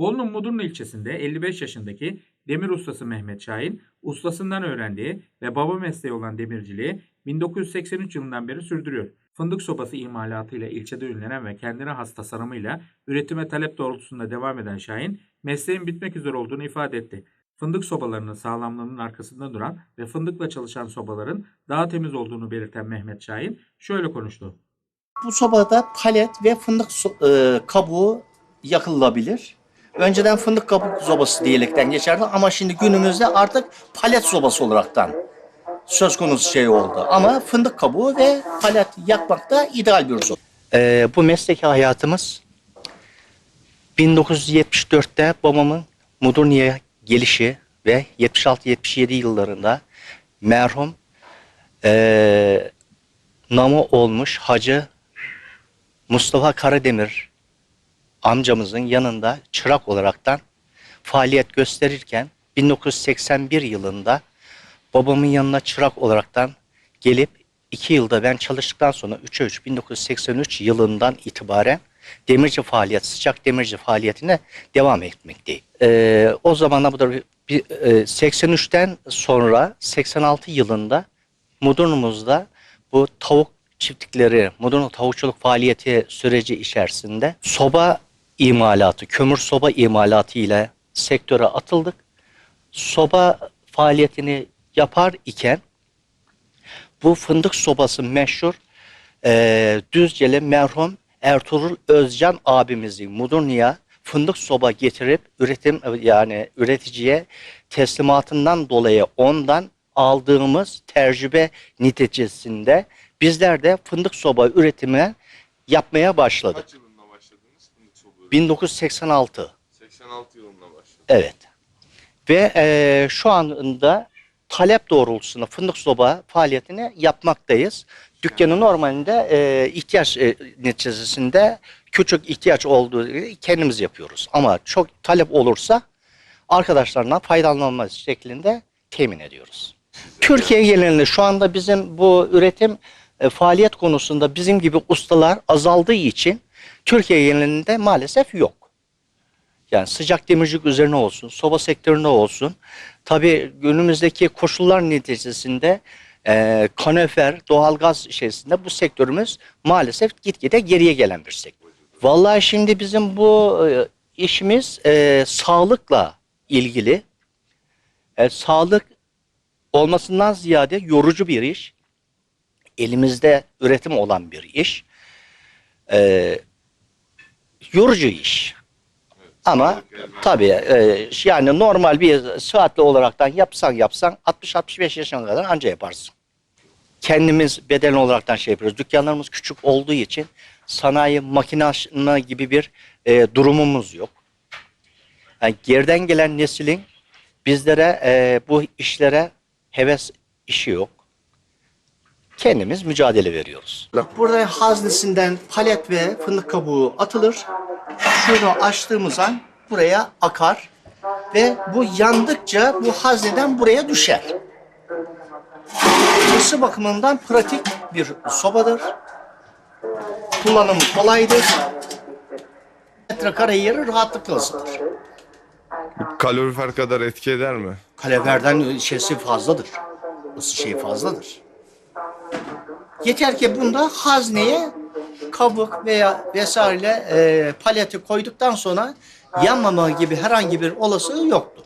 Bolu'nun Mudurnu ilçesinde 55 yaşındaki demir ustası Mehmet Şahin, ustasından öğrendiği ve baba mesleği olan demirciliği 1983 yılından beri sürdürüyor. Fındık sobası imalatıyla ilçede ünlenen ve kendine has tasarımıyla üretime talep doğrultusunda devam eden Şahin, mesleğin bitmek üzere olduğunu ifade etti. Fındık sobalarının sağlamlığının arkasında duran ve fındıkla çalışan sobaların daha temiz olduğunu belirten Mehmet Şahin şöyle konuştu. Bu sobada palet ve fındık so- e, kabuğu yakılabilir. Önceden fındık kabuk sobası diyerekten geçerdi ama şimdi günümüzde artık palet sobası olaraktan söz konusu şey oldu. Ama fındık kabuğu ve palet yakmak da ideal bir soba. E, bu mesleki hayatımız 1974'te babamın Mudurnu'ya gelişi ve 76-77 yıllarında merhum e, namı olmuş Hacı Mustafa Karademir amcamızın yanında çırak olaraktan faaliyet gösterirken 1981 yılında babamın yanına çırak olaraktan gelip iki yılda ben çalıştıktan sonra 3'e 3 1983 yılından itibaren demirci faaliyet, sıcak demirci faaliyetine devam etmekteyim. Ee, o zamana kadar bir, e, 83'ten sonra 86 yılında Mudurnu'muzda bu tavuk çiftlikleri, Mudurnu tavukçuluk faaliyeti süreci içerisinde soba imalatı, kömür soba imalatı ile sektöre atıldık. Soba faaliyetini yapar iken bu fındık sobası meşhur e, Düzceli merhum Ertuğrul Özcan abimizin Mudurnu'ya fındık soba getirip üretim yani üreticiye teslimatından dolayı ondan aldığımız tecrübe neticesinde bizler de fındık soba üretimine yapmaya başladık. Kaç yılında başladınız fındık sobaları? 1986. 86 yılında başladım. Evet. Ve eee, şu anda talep doğrultusunda fındık soba faaliyetini yapmaktayız. Dükkanı normalinde eee, ihtiyaç eee, neticesinde küçük ihtiyaç olduğu gibi kendimiz yapıyoruz. Ama çok talep olursa arkadaşlarına faydalanması şeklinde temin ediyoruz. Türkiye genelinde şu anda bizim bu üretim e, faaliyet konusunda bizim gibi ustalar azaldığı için Türkiye genelinde maalesef yok. Yani sıcak demircilik üzerine olsun, soba sektöründe olsun. Tabii günümüzdeki koşullar neticesinde e, kanofer, doğalgaz içerisinde bu sektörümüz maalesef gitgide geriye gelen bir sektör. Vallahi şimdi bizim bu e, işimiz e, sağlıkla ilgili. E, sağlık olmasından ziyade yorucu bir iş. Elimizde üretim olan bir iş. E, yorucu iş. Ama tabii e, yani normal bir saatli olaraktan yapsan yapsan 60-65 yaşına kadar anca yaparsın. Kendimiz beden olaraktan şey yapıyoruz. Dükkanlarımız küçük olduğu için sanayi makinaşına gibi bir e, durumumuz yok. Yani geriden gelen neslin bizlere e, bu işlere heves işi yok. Kendimiz mücadele veriyoruz. Burada haznesinden palet ve fındık kabuğu atılır. Şunu açtığımız an buraya akar ve bu yandıkça bu hazneden buraya düşer. Isı bakımından pratik bir sobadır. Kullanımı kolaydır. Metrekare yeri rahatlıkla ısıtır. Kalorifer kadar etki eder mi? Kaleverden şeysi fazladır. Isı şeyi fazladır. Yeter ki bunda hazneye kabuk veya vesaire e, paleti koyduktan sonra yanmama gibi herhangi bir olasılığı yoktur.